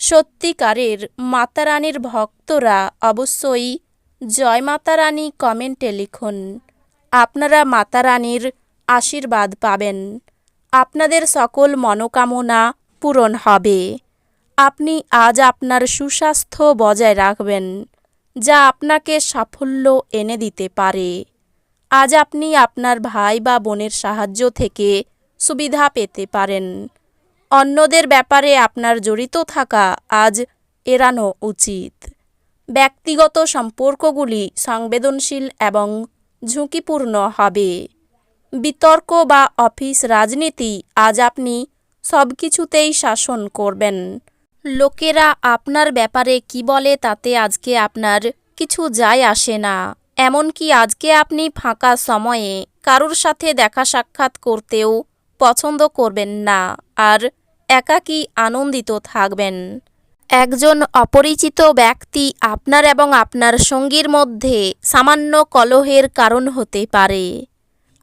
সত্যিকারের মাতারানীর ভক্তরা অবশ্যই জয় মাতারানী কমেন্টে লিখুন। আপনারা মাতারানীর আশীর্বাদ পাবেন। আপনাদের সকল মনোকামনা পূরণ হবে। আপনি আজ আপনার সুস্বাস্থ্য বজায় রাখবেন, যা আপনাকে সাফল্য এনে দিতে পারে। আজ আপনি আপনার ভাই বা বোনের সাহায্য থেকে সুবিধা পেতে পারেন। অন্যদের ব্যাপারে আপনার জড়িত থাকা আজ এড়ানো উচিত। ব্যক্তিগত সম্পর্কগুলি সংবেদনশীল এবং ঝুঁকিপূর্ণ হবে। বিতর্ক বা অফিস রাজনীতি আজ আপনি সব কিছুতেই শাসন করবেন। লোকেরা আপনার ব্যাপারে কি বলে তাতে আজকে আপনার কিছু যায় আসে না। এমনকি আজকে আপনি ফাঁকা সময়ে কারোর সাথে দেখা সাক্ষাৎ করতেও পছন্দ করবেন না। আর একাকী আনন্দিত থাকবেন। একজন অপরিচিত ব্যক্তি আপনার এবং আপনার সঙ্গীর মধ্যে সামান্য কলহের কারণ হতে পারে।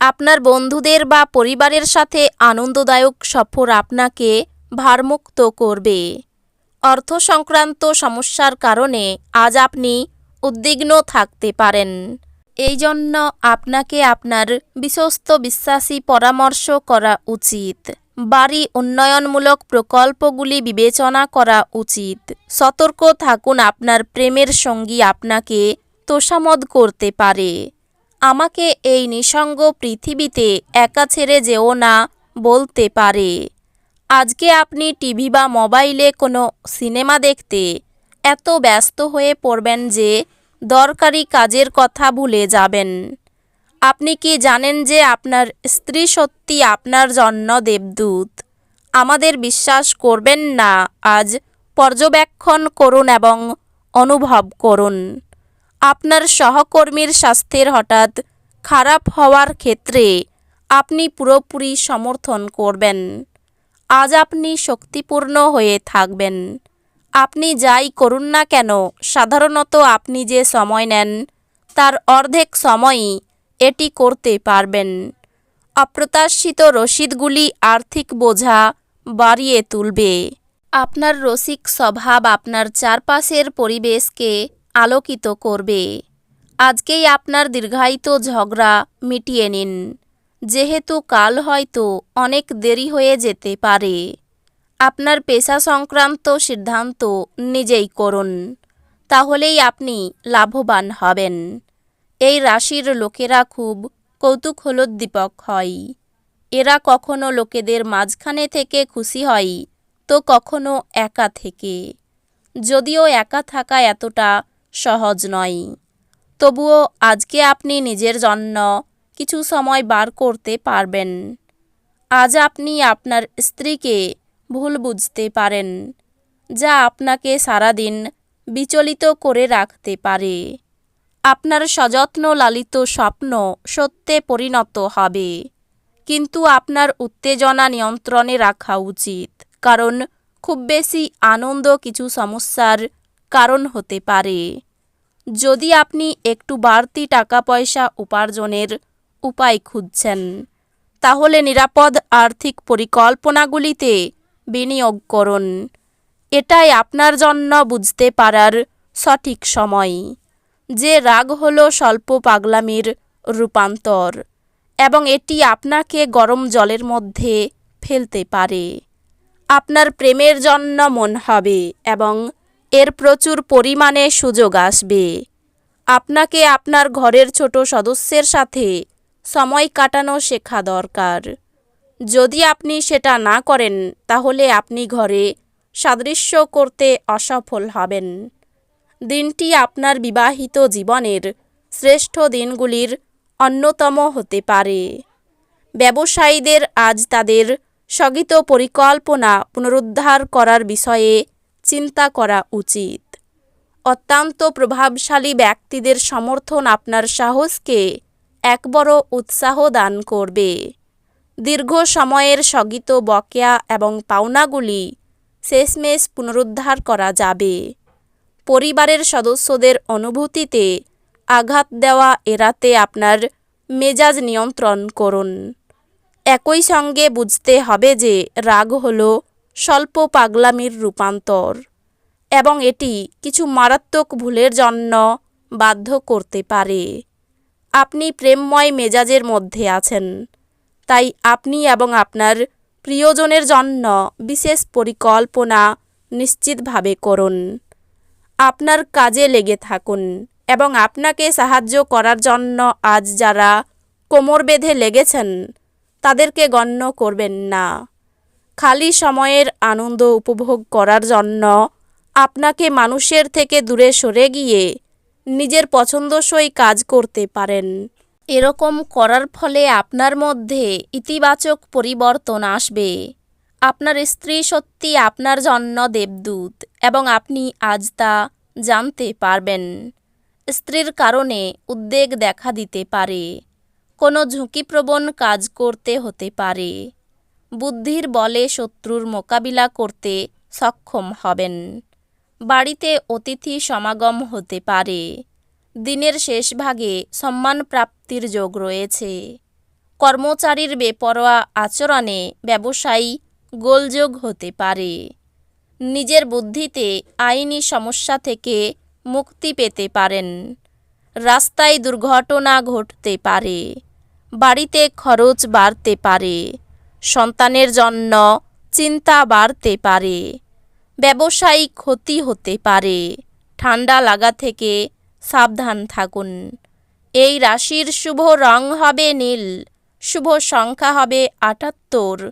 আপনার বন্ধুদের বা পরিবারের সাথে আনন্দদায়ক সফর আপনাকে ভারমুক্ত করবে। অর্থ সংক্রান্ত সমস্যার কারণে আজ আপনি উদ্বিগ্ন থাকতে পারেন। এই জন্য আপনাকে আপনার বিশ্বস্ত বিশ্বাসী পরামর্শ করা উচিত। বাড়ি উন্নয়নমূলক প্রকল্পগুলি বিবেচনা করা উচিত। সতর্ক থাকুন, আপনার প্রেমের সঙ্গী আপনাকে তোষামদ করতে পারে। আমাকে এই নিসঙ্গ পৃথিবীতে একা ছেড়ে যেও না বলতে পারে। আজকে আপনি টিভি বা মোবাইলে কোনো সিনেমা দেখতে এত ব্যস্ত হয়ে পড়বেন যে দরকারি কাজের কথা ভুলে যাবেন। আপনি কি জানেন যে আপনার স্ত্রী সত্যি আপনার জন্য দেবদূত? আমাদের বিশ্বাস করবেন না, আজ পর্যবেক্ষণ করুন এবং অনুভব করুন। আপনার সহকর্মীর স্বাস্থ্যের হঠাৎ খারাপ হওয়ার ক্ষেত্রে আপনি পুরোপুরি সমর্থন করবেন। আজ আপনি শক্তিপূর্ণ হয়ে থাকবেন। আপনি যাই করুন না কেন, সাধারণত আপনি যে সময় নেন, তার অর্ধেক সময়ই এটি করতে পারবেন। অপ্রত্যাশিত রসিদগুলি আর্থিক বোঝা বাড়িয়ে তুলবে। আপনার রসিক স্বভাব আপনার চারপাশের পরিবেশকে আলোকিত করবে। আজকেই আপনার দীর্ঘায়িত ঝগড়া মিটিয়ে নিন। যেহেতু কাল হয়তো অনেক দেরি হয়ে যেতে পারে। আপনার পেশা সংক্রান্ত সিদ্ধান্ত নিজেই করুন। তাহলেই আপনি লাভবান হবেন। এই রাশির লোকেরা খুব কৌতূহলোদ্দীপক হয়। এরা কখনো লোকেদের মাঝখানে থেকে খুশি হয়, তো কখনো একা থেকে। যদিও একা থাকা এতটা সহজ নয়। তবুও আজকে আপনি নিজের জন্য কিছু সময় বার করতে পারবেন। আজ আপনি আপনার স্ত্রীকে ভুল বুঝতে পারেন, যা আপনাকে সারাদিন বিচলিত করে রাখতে পারে। আপনার সযত্ন লালিত স্বপ্ন সত্যে পরিণত হবে। কিন্তু আপনার উত্তেজনা নিয়ন্ত্রণে রাখা উচিত, কারণ খুব বেশি আনন্দ কিছু সমস্যার কারণ হতে পারে। যদি আপনি একটু বাড়তি টাকা পয়সা উপার্জনের উপায় খুঁজছেন, তাহলে নিরাপদ আর্থিক পরিকল্পনাগুলিতে বিনিয়োগ করুন। এটাই আপনার জন্য বুঝতে পারার সঠিক সময়। যে রাগ হলো স্বল্প পাগলামির রূপান্তর এবং এটি আপনাকে গরম জলের মধ্যে ফেলতে পারে। আপনার প্রেমের জন্য মন হবে এবং এর প্রচুর পরিমাণে সুযোগ আসবে। আপনাকে আপনার ঘরের ছোট সদস্যের সাথে সময় কাটানো শেখা দরকার। যদি আপনি সেটা না করেন, তাহলে আপনি ঘরে সাদৃশ্য করতে অসফল হবেন। দিনটি আপনার বিবাহিত জীবনের শ্রেষ্ঠ দিনগুলির অন্যতম হতে পারে। ব্যবসায়ীদের আজ তাদের স্থগিত পরিকল্পনা পুনরুদ্ধার করার বিষয়ে চিন্তা করা উচিত। অত্যন্ত প্রভাবশালী ব্যক্তিদের সমর্থন আপনার সাহসকে এক বড় উৎসাহ দান করবে। দীর্ঘ সময়ের স্থগিত বকেয়া এবং পাওনাগুলি শেষমেশ পুনরুদ্ধার করা যাবে। পরিবারের সদস্যদের অনুভূতিতে আঘাত দেওয়া এড়াতে আপনার মেজাজ নিয়ন্ত্রণ করুন। একই সঙ্গে বুঝতে হবে যে রাগ হল স্বল্প পাগলামির রূপান্তর এবং এটি কিছু মারাত্মক ভুলের জন্য বাধ্য করতে পারে। আপনি প্রেমময় মেজাজের মধ্যে আছেন, তাই আপনি এবং আপনার প্রিয়জনের জন্য বিশেষ পরিকল্পনা নিশ্চিতভাবে করুন। আপনার কাজে লেগে থাকুন এবং আপনাকে সাহায্য করার জন্য আজ যারা কোমর বেঁধে লেগেছেন, তাদেরকে গণ্য করবেন না। খালি সময়ের আনন্দ উপভোগ করার জন্য আপনাকে মানুষের থেকে দূরে সরে গিয়ে নিজের পছন্দসই কাজ করতে পারেন। এরকম করার ফলে আপনার মধ্যে ইতিবাচক পরিবর্তন আসবে। আপনার স্ত্রী সত্যি আপনার জন্য দেবদূত এবং আপনি আজ তা জানতে পারবেন। স্ত্রীর কারণে উদ্বেগ দেখা দিতে পারে। কোনো ঝুঁকিপ্রবণ কাজ করতে হতে পারে। বুদ্ধির বলে শত্রুর মোকাবিলা করতে সক্ষম হবেন। বাড়িতে অতিথি সমাগম হতে পারে। দিনের শেষ ভাগে সম্মান প্রাপ্তির যোগ রয়েছে। কর্মচারীর বেপরোয়া আচরণে ব্যবসায়ী গোলযোগ হতে পারে। নিজের বুদ্ধিতে আইনি সমস্যা থেকে মুক্তি পেতে পারেন। রাস্তায় দুর্ঘটনা ঘটতে পারে। বাড়িতে খরচ বাড়তে পারে। সন্তানের জন্য চিন্তা বাড়তে পারে। ব্যবসায়িক ক্ষতি হতে পারে। ঠান্ডা লাগা থেকে সাবধান থাকুন। এই রাশির শুভ রং হবে নীল। শুভ সংখ্যা হবে আটাত্তর।